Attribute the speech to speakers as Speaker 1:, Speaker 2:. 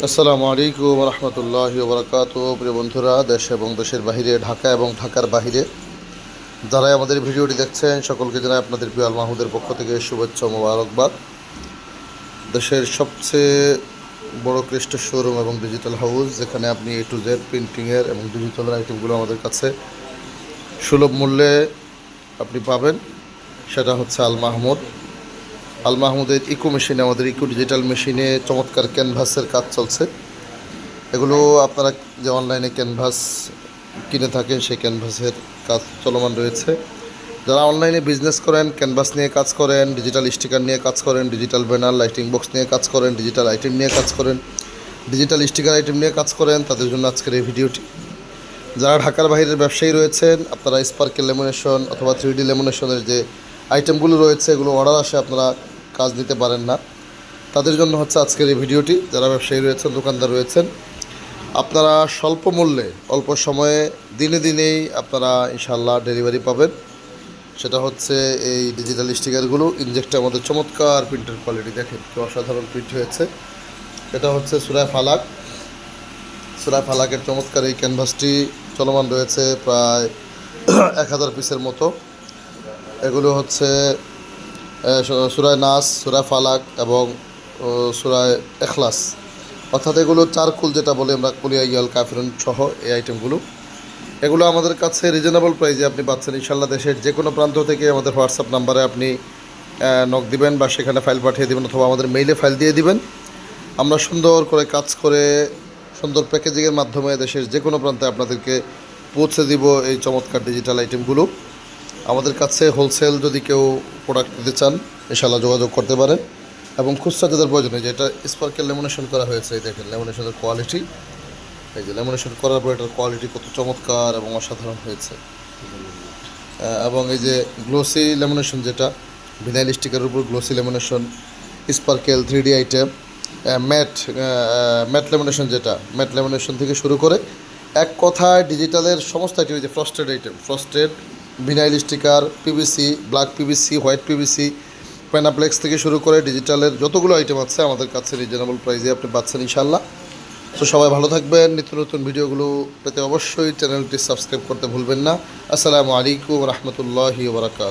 Speaker 1: আসসালামু আলাইকুম রহমতুল্লাহ বরকাত প্রিয় বন্ধুরা, দেশ এবং দেশের বাহিরে, ঢাকা এবং ঢাকার বাহিরে, যারাই আমাদের ভিডিওটি দেখছেন, সকলকে জানাই আপনাদের প্রিয় আল মাহমুদের পক্ষ থেকে শুভেচ্ছা মোবারকবাদ। দেশের সবচেয়ে বড় ক্রিস্ট শোরুম এবং ডিজিটাল হাউস যেখানে আপনি এ টু জেড প্রিন্টিংয়ের এবং ডিজিটালের আইটেমগুলো আমাদের কাছে সুলভ মূল্যে আপনি পাবেন, সেটা হচ্ছে আল মাহমুদ। আল মাহমুদের ইকো মেশিনে, আমাদের ইকো ডিজিটাল মেশিনে চমৎকার ক্যানভাসের কাজ চলছে। এগুলো আপনারা যে অনলাইনে ক্যানভাস কিনে থাকেন, সেই ক্যানভাসের কাজ চলমান রয়েছে। যারা অনলাইনে বিজনেস করেন, ক্যানভাস নিয়ে কাজ করেন, ডিজিটাল স্টিকার নিয়ে কাজ করেন, ডিজিটাল ব্যানার, লাইটিং বক্স নিয়ে কাজ করেন, ডিজিটাল আইটেম নিয়ে কাজ করেন, ডিজিটাল স্টিকার আইটেম নিয়ে কাজ করেন, তাদের জন্য আজকের এই ভিডিওটি। যারা ঢাকার বাইরের ব্যবসায়ী রয়েছেন, আপনারা স্পার্কেল লেমিনেশন অথবা থ্রি ডি লেমিনেশনের যে আইটেমগুলো রয়েছে, এগুলো অর্ডার আসে, আপনারা কাজ দিতে পারেন না। তাদের জন্য হচ্ছে আজকের এই ভিডিওটি। যারা ব্যবসায়ী রয়েছেন, দোকানদার রয়েছেন, আপনারা স্বল্প মূল্যে, অল্প সময়ে, দিনে দিনেই আপনারা ইনশাল্লাহ ডেলিভারি পাবেন। সেটা হচ্ছে এই ডিজিটাল স্টিকারগুলো। ইনজেক্টে আমাদের চমৎকার প্রিন্টের কোয়ালিটি দেখেন, কি অসাধারণ প্রিন্ট হয়েছে। এটা হচ্ছে সুরায় ফালাক। সুরায় ফালাকের চমৎকার এই ক্যানভাসটি চলমান রয়েছে প্রায় এক হাজার পিসের মতো। এগুলো হচ্ছে সুরায় নাস, সুরায় ফালাক এবং সুরায় এখলাস। অর্থাৎ এগুলো চারকুল যেটা বলে আমরা কুলিয়া ইয়াল কাফিরন সহ এই আইটেমগুলো এগুলো আমাদের কাছে রিজনেবল প্রাইসে আপনি পাচ্ছেন। ইনশাল্লাহ দেশের যে কোনো প্রান্ত থেকে আমাদের হোয়াটসঅ্যাপ নাম্বারে আপনি নক দিবেন বা সেখানে ফাইল পাঠিয়ে দিবেন অথবা আমাদের মেইলে ফাইল দিয়ে দিবেন। আমরা সুন্দর করে কাজ করে, সুন্দর প্যাকেজিংয়ের মাধ্যমে দেশের যে কোনো প্রান্তে আপনাদেরকে পৌঁছে দিব এই চমৎকার ডিজিটাল আইটেমগুলো আমাদের কাছে হোলসেল যদি কেউ প্রোডাক্ট দিতে চান ইনশাল্লাহ যোগাযোগ করতে পারেন। এবং খুচরা যাদের প্রয়োজন হয় যেটা স্পার্কেল লেমিনেশন করা হয়েছে, এই দেখেন লেমিনেশনের কোয়ালিটি এই যে লেমিনেশন করার পর এটার কোয়ালিটি কত চমৎকার এবং অসাধারণ হয়েছে। এবং এই যে গ্লোসি লেমিনেশন যেটা ভিনাইল স্টিকারের উপর glossy lamination sparkle three D item matte matte lamination যেটা ম্যাট লেমিনেশন থেকে শুরু করে এক কথায় ডিজিটালের সমস্ত আইটেম যে frosted item frosted vinyl sticker PVC black PVC white PVC Panaflex থেকে শুরু করে ডিজিটালের যতগুলো আইটেম আছে আমাদের কাছে রিজনেবল প্রাইসে আপনি পাচ্ছেন ইনশাল্লাহ তো সবাই ভালো থাকবেন, নিত্য নতুন ভিডিওগুলো পেতে অবশ্যই চ্যানেলটি সাবস্ক্রাইব করতে ভুলবেন না। আসসালামু আলাইকুম রহমতুল্লাহি বারাকাত